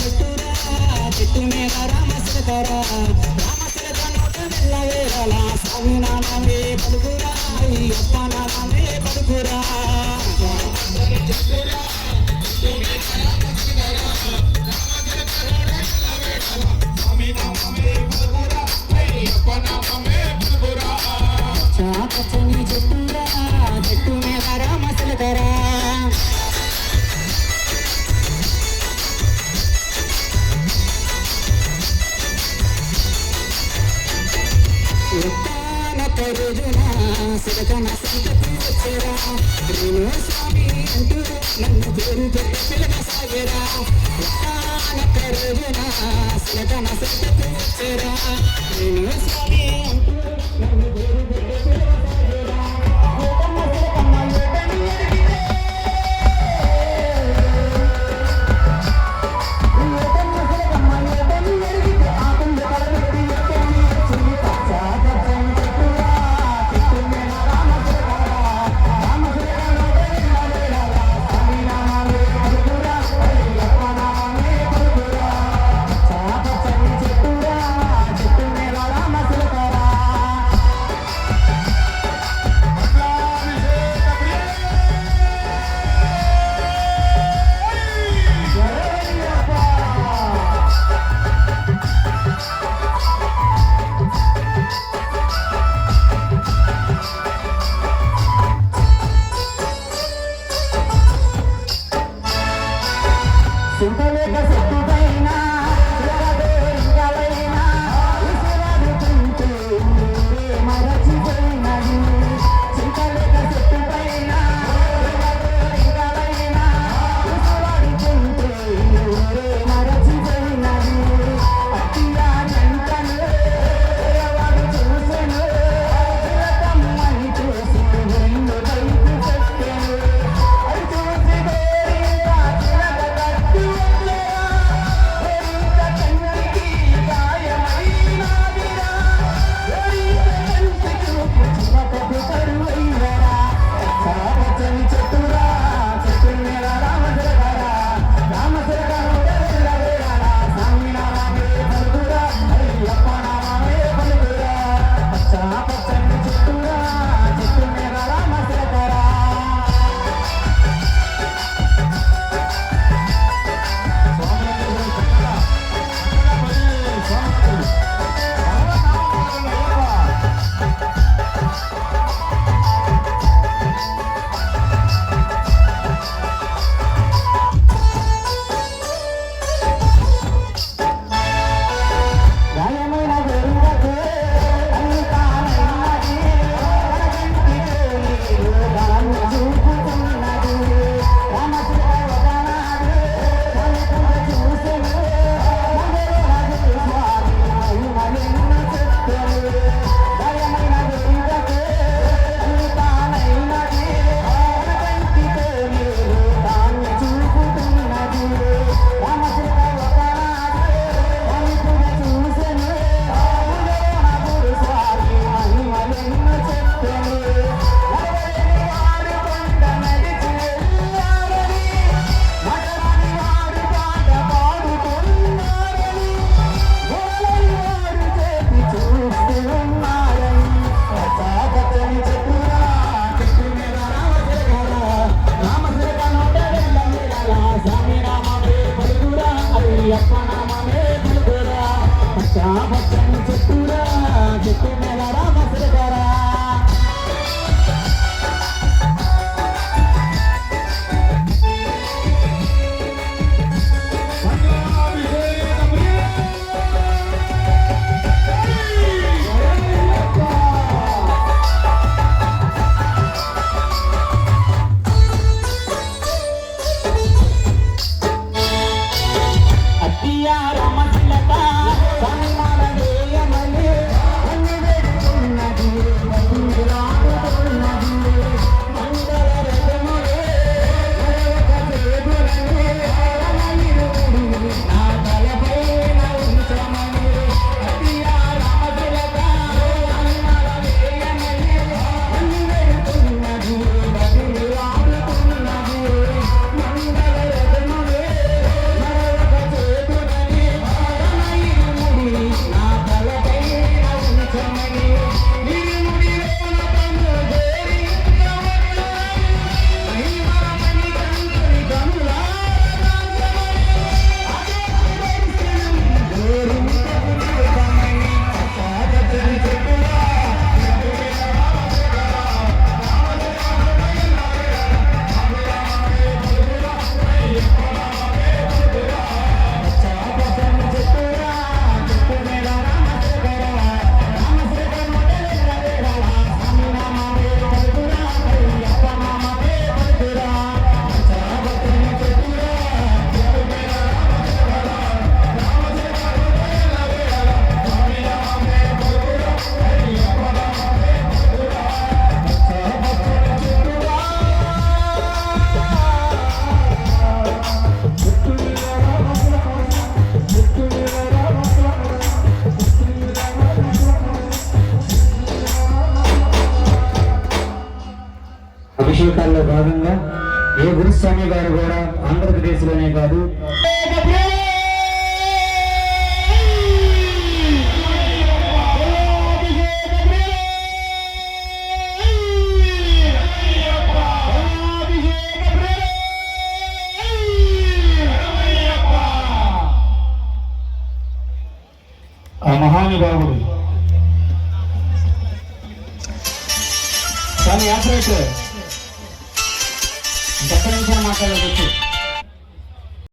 చెట్టురా చెట్టు మీద రామశిలకర రామశిలక నోట వెళ్ళవేరలా సాగు నామే పలుకురా అప్ప నామే పలుకురా. సిరకన సంతకు వచ్చేరా నేను స్వామి అంటూ నన్ను పేరు పెట్టి పిలక సాగేరా ఒక్కనొక్క రోజున సిరకన వచ్చేరా నేను స్వామి అంటూ Hasta luego. ఆంధ్రప్రదేశ్లోనే కాదు. ఆ మహానుభావుడు. కానీ ఆపరేటర్ ఎక్కడి నుంచి మాట్లాడవచ్చు